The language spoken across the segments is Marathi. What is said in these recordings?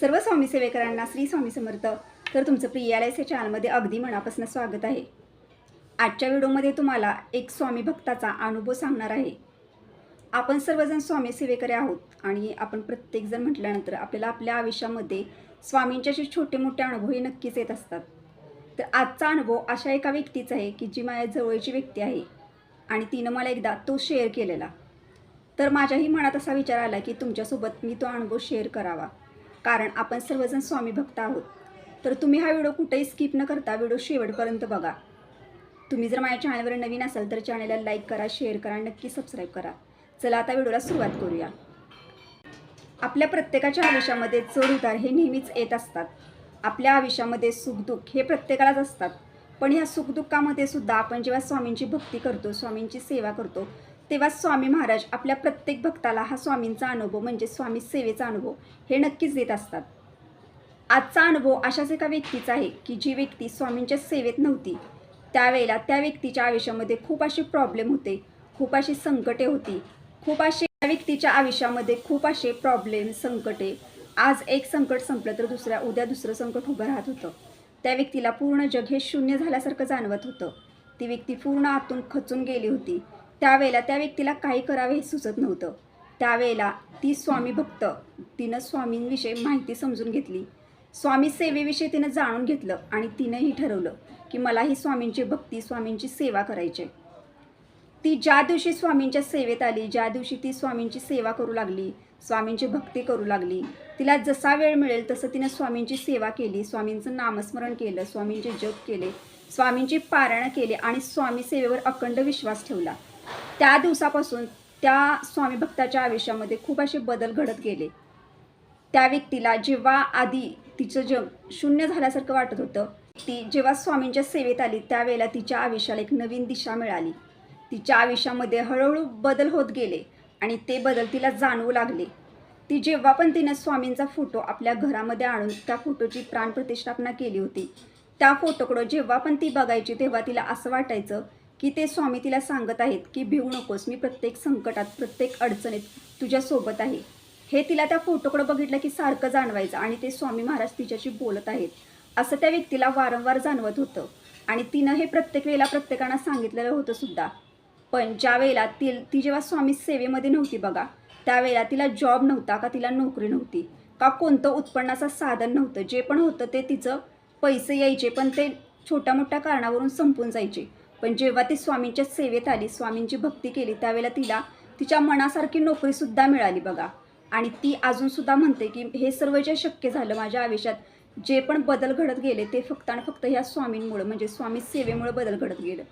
सर्व स्वामी सेवेकरांना श्री स्वामी समर्थ. तर तुमचं प्रियालयस या चॅनलमध्ये अगदी मनापासून स्वागत आहे. आजच्या व्हिडिओमध्ये तुम्हाला एक स्वामी भक्ताचा अनुभव सांगणार आहे. आपण सर्वजण स्वामी सेवेकरी आहोत आणि आपण प्रत्येकजण म्हटल्यानंतर आपल्याला आपल्या आयुष्यामध्ये स्वामींचे असे छोटे मोठे अनुभव हे नक्कीच येत असतात. तर आजचा अनुभव अशा एका व्यक्तीचा आहे की जी माझ्या जवळची व्यक्ती आहे आणि तिनं मला एकदा तो शेअर केलेला. तर माझ्याही मनात असा विचार आला की तुमच्यासोबत मी तो अनुभव शेअर करावा. कारण आपण सर्वजण स्वामी भक्त आहोत. तर तुम्ही हा व्हिडिओ कुठेही स्किप न करता व्हिडिओ शेवटपर्यंत बघा. तुम्ही जर माझ्या चॅनलवर नवीन असाल तर चॅनलला लाईक करा शेअर करा नक्की सबस्क्राईब करा. चला आता व्हिडिओला सुरुवात करूया. आपल्या प्रत्येकाच्या आयुष्यामध्ये चढ उतार हे नेहमीच येत असतात. आपल्या आयुष्यामध्ये सुखदुःख हे प्रत्येकालाच असतात. पण ह्या सुखदुःखामध्ये सुद्धा आपण जेव्हा स्वामींची भक्ती करतो स्वामींची सेवा करतो तेव्हा स्वामी महाराज आपल्या प्रत्येक भक्ताला हा स्वामींचा अनुभव म्हणजे स्वामी सेवेचा अनुभव हे नक्कीच देत असतात. आजचा अनुभव अशाच एका व्यक्तीचा आहे की जी व्यक्ती स्वामींच्या सेवेत नव्हती. त्यावेळेला त्या व्यक्तीच्या आयुष्यामध्ये खूप असे प्रॉब्लेम होते खूप अशी संकटे होती खूप असे त्या व्यक्तीच्या आयुष्यामध्ये खूप असे प्रॉब्लेम संकटे. आज एक संकट संपलं तर दुसऱ्या उद्या दुसरं संकट उभं राहत होतं. त्या व्यक्तीला पूर्ण जग हे शून्य झाल्यासारखं जाणवत होतं. ती व्यक्ती पूर्ण आतून खचून गेली होती. त्यावेळेला त्या व्यक्तीला काही करावे हे सुचत नव्हतं. त्यावेळेला ती स्वामी भक्त तिनं स्वामींविषयी माहिती समजून घेतली. स्वामी सेवेविषयी तिनं जाणून घेतलं आणि तिनंही ठरवलं की मलाही स्वामींची भक्ती स्वामींची सेवा करायची आहे. ती ज्या दिवशी स्वामींच्या सेवेत आली ज्या दिवशी ती स्वामींची सेवा करू लागली स्वामींची भक्ती करू लागली तिला जसा वेळ मिळेल तसं तिनं स्वामींची सेवा केली स्वामींचं नामस्मरण केलं स्वामींचे जप केले स्वामींची पारायणं केली आणि स्वामी सेवेवर अखंड विश्वास ठेवला. त्या दिवसापासून त्या स्वामी भक्ताच्या आयुष्यामध्ये खूप असे बदल घडत गेले. त्या व्यक्तीला जेव्हा आधी तिचं जग शून्य झाल्यासारखं वाटत होतं ती जेव्हा स्वामींच्या सेवेत आली त्यावेळेला तिच्या आयुष्याला एक नवीन दिशा मिळाली. तिच्या आयुष्यामध्ये हळूहळू बदल होत गेले आणि ते बदल तिला जाणवू लागले. ती जेव्हा पण तिनं स्वामींचा फोटो आपल्या घरामध्ये आणून त्या फोटोची प्राणप्रतिष्ठापना केली होती त्या फोटोकडं जेव्हा पण ती बघायची तेव्हा तिला असं वाटायचं की ते स्वामी तिला सांगत आहेत की भिवू नकोस मी प्रत्येक संकटात प्रत्येक अडचणीत तुझ्यासोबत आहे. हे तिला त्या फोटोकडे बघितलं की सारखं जाणवायचं आणि ते स्वामी महाराज तिच्याशी बोलत आहेत. असं त्या व्यक्तीला वारंवार जाणवत होतं. आणि तिनं हे प्रत्येक वेळेला प्रत्येकांना सांगितलेलं होतं सुद्धा. पण ज्या वेळेला ती ती जेव्हा स्वामी सेवेमध्ये नव्हती बघा त्यावेळेला तिला जॉब नव्हता का तिला नोकरी नव्हती का कोणतं उत्पन्नाचं साधन नव्हतं जे पण होतं ते तिचं पैसे यायचे पण ते छोट्या मोठ्या कारणावरून संपून जायचे. पण जेव्हा ती स्वामींच्या सेवेत आली स्वामींची भक्ती केली त्यावेळेला तिला तिच्या मनासारखी नोकरीसुद्धा मिळाली बघा. आणि ती अजूनसुद्धा म्हणते की हे सर्व जे शक्य झालं माझ्या आयुष्यात जे पण बदल घडत गेले ते फक्त आणि फक्त ह्या स्वामींमुळं म्हणजे स्वामी सेवेमुळे बदल घडत गेलं.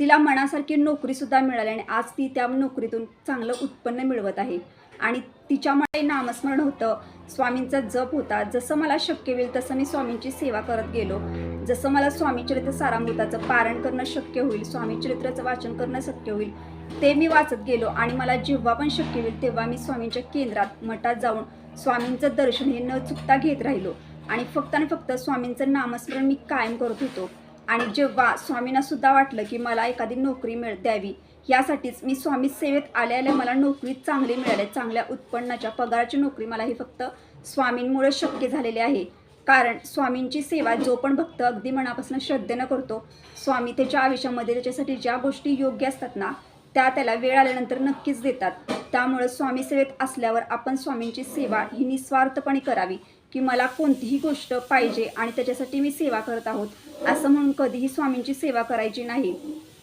तिला मनासारखी नोकरीसुद्धा मिळाली आणि आज ती त्या नोकरीतून चांगलं उत्पन्न मिळवत आहे. आणि तिच्यामध्ये नामस्मरण होतं स्वामींचा जप होता जसं मला शक्य होईल तसं मी स्वामींची सेवा करत गेलो. जसं मला स्वामीचरित्र सारामृताचं पारण करणं शक्य होईल स्वामीचरित्राचं वाचन करणं शक्य होईल ते मी वाचत गेलो आणि मला जेव्हा पण शक्य होईल तेव्हा मी स्वामींच्या केंद्रात मठात जाऊन स्वामींचं दर्शन हे न चुकता घेत राहिलो. आणि फक्त आणि फक्त स्वामींचं नामस्मरण मी कायम करत होतो. आणि जेव्हा स्वामींना सुद्धा वाटलं की मला एखादी नोकरी मिळ द्यावी यासाठीच मी स्वामी सेवेत आल्या आल्या मला नोकरी चांगली मिळाली. चांगल्या उत्पन्नाच्या पगाराची नोकरी मला ही फक्त स्वामींमुळे शक्य झालेली आहे. कारण स्वामींची सेवा जो पण भक्त अगदी मनापासून श्रद्धेनं करतो स्वामी त्याच्या आयुष्यामध्ये त्याच्यासाठी ज्या गोष्टी योग्य असतात ना त्या त्याला वेळ आल्यानंतर नक्कीच देतात. त्यामुळे स्वामी सेवेत असल्यावर आपण स्वामींची सेवा ही निस्वार्थपणे करावी की मला कोणतीही गोष्ट पाहिजे आणि त्याच्यासाठी मी सेवा करत आहोत असं म्हणून कधीही स्वामींची सेवा करायची नाही.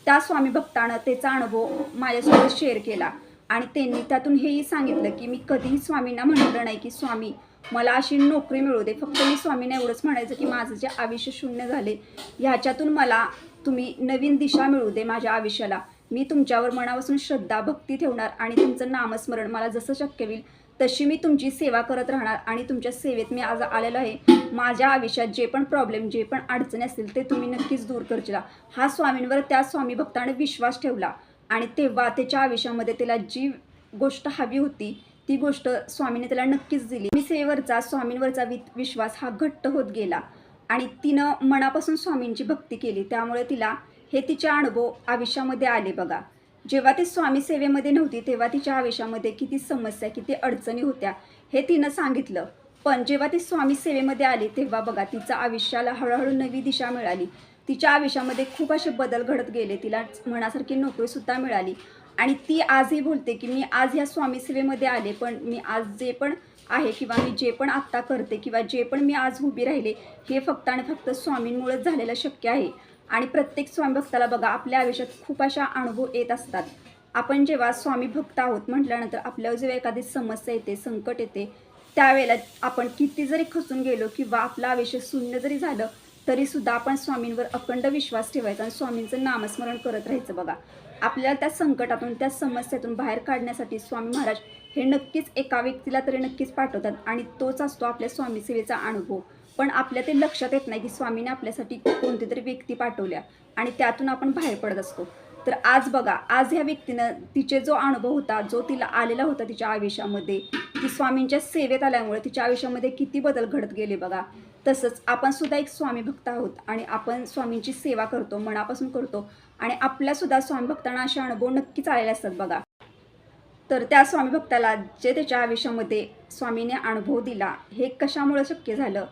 त्या स्वामी भक्तानं त्याचा अनुभव माझ्यासोबत शेअर केला आणि त्यांनी त्यातून हेही सांगितलं की मी कधीही स्वामींना म्हटलं नाही की स्वामी मला अशी नोकरी मिळू दे. फक्त मी स्वामींना एवढंच म्हणायचं की माझं जे आयुष्य शून्य झाले ह्याच्यातून मला तुम्ही नवीन दिशा मिळू दे माझ्या आयुष्याला. मी तुमच्यावर मनापासून श्रद्धा भक्ती ठेवणार आणि तुमचं नामस्मरण मला जसं शक्य होईल तशी मी तुमची सेवा करत राहणार आणि तुमच्या सेवेत मी आज आलेलो आहे. माझ्या आयुष्यात जे पण प्रॉब्लेम जे पण अडचणी असतील ते तुम्ही नक्कीच दूर करशील हा स्वामींवर त्या स्वामी भक्ताने विश्वास ठेवला आणि तेव्हा त्याच्या आयुष्यामध्ये त्याला जी गोष्ट हवी होती ती गोष्ट स्वामीने त्याला नक्कीच दिली. सेवेवरचा स्वामींवरचा वि विश्वास हा घट्ट होत गेला. आणि तिनं मनापासून स्वामींची भक्ती केली. त्यामुळे तिला हे तिचे अनुभव आयुष्यामध्ये आले बघा. जेव्हा ती स्वामी सेवेमध्ये नव्हती तेव्हा तिच्या आयुष्यामध्ये किती समस्या किती अडचणी होत्या हे तिनं सांगितलं. पण जेव्हा ती स्वामी सेवेमध्ये आली तेव्हा बघा तिच्या आयुष्याला हळूहळू नवी दिशा मिळाली. तिच्या आयुष्यामध्ये खूप असे बदल घडत गेले. तिला मनासारखी नोकरीसुद्धा मिळाली. आणि ती आजही बोलते की मी आज ह्या स्वामी सेवेमध्ये आले पण मी आज जे पण आहे किंवा मी जे पण आत्ता करते किंवा जे पण मी आज उभी राहिले हे फक्त आणि फक्त स्वामींमुळेच झालेलं शक्य आहे. आणि प्रत्येक स्वामी भक्ताला बघा आपल्या आयुष्यात खूप अशा अनुभव येत असतात. आपण जेव्हा स्वामी भक्त आहोत म्हटल्यानंतर आपल्यावर जेव्हा एखादी समस्या येते संकट येते त्यावेळेला आपण किती जरी खचून गेलो किंवा आपलं आयुष्य शून्य जरी झालं तरीसुद्धा आपण स्वामींवर अखंड विश्वास ठेवायचा आणि स्वामींचं नामस्मरण करत राहायचं बघा. आपल्याला त्या संकटातून त्या समस्येतून बाहेर काढण्यासाठी स्वामी महाराज हे नक्कीच एका व्यक्तीला तरी नक्कीच पाठवतात आणि तोच असतो आपल्या स्वामी सेवेचा अनुभव. पण आपल्या ते लक्षात येत नाही की स्वामीने आपल्यासाठी कोणती तरी व्यक्ती पाठवल्या आणि त्यातून आपण बाहेर पडत असतो. तर आज बघा आज ह्या व्यक्तीनं तिचे जो अनुभव होता जो तिला आलेला होता तिच्या आयुष्यामध्ये ती स्वामींच्या सेवेत आल्यामुळे तिच्या आयुष्यामध्ये किती बदल घडत गेले बघा. तसंच आपण सुद्धा एक स्वामी भक्त आहोत आणि आपण स्वामींची सेवा करतो मनापासून करतो आणि आपल्यासुद्धा स्वामी भक्तांना असे अनुभव नक्कीच आलेले असतात बघा. तर त्या स्वामी भक्ताला जे त्याच्या आयुष्यामध्ये स्वामीने अनुभव दिला हे कशामुळे शक्य झालं?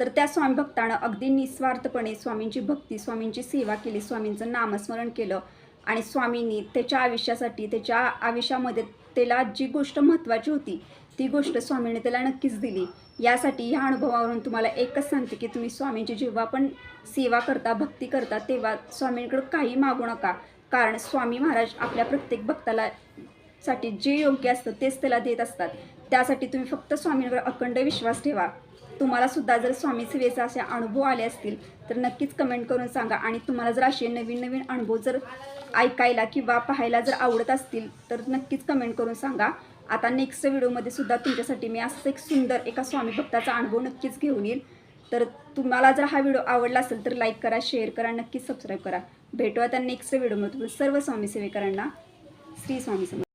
तर त्या स्वामी भक्तानं अगदी निस्वार्थपणे स्वामींची भक्ती स्वामींची सेवा केली स्वामींचं नामस्मरण केलं आणि स्वामींनी त्याच्या आयुष्यासाठी त्याच्या आयुष्यामध्ये त्याला जी गोष्ट महत्त्वाची होती ती गोष्ट स्वामीने त्याला नक्कीच दिली. यासाठी ह्या अनुभवावरून तुम्हाला एकच सांगते की तुम्ही स्वामींची जेव्हा पण सेवा करता भक्ती करता तेव्हा स्वामींकडं काही मागू नका. कारण स्वामी महाराज आपल्या प्रत्येक भक्ताला साठी जे योग्य असतं तेच त्याला देत असतात. त्यासाठी तुम्ही फक्त स्वामींवर अखंड विश्वास ठेवा. तुम्हाला सुद्धा जर स्वामी सेवेचा असे अनुभव आले असतील तर नक्कीच कमेंट करून सांगा. आणि तुम्हाला जर असे नवीन नवीन अनुभव जर ऐकायला किंवा पाहायला जर आवडत असतील तर नक्कीच कमेंट करून सांगा. आता नेक्स्ट व्हिडिओमध्ये सुद्धा तुमच्यासाठी मी असं एक सुंदर एका स्वामी भक्ताचा अनुभव नक्कीच घेऊन येईल तर तुम्हाला जर हा व्हिडिओ आवडला असेल तर लाईक करा शेअर करा नक्कीच सबस्क्राईब करा. भेटू आता नेक्स्ट व्हिडिओमध्ये सर्व स्वामी सेवेकरांना. श्री स्वामी समर्थ.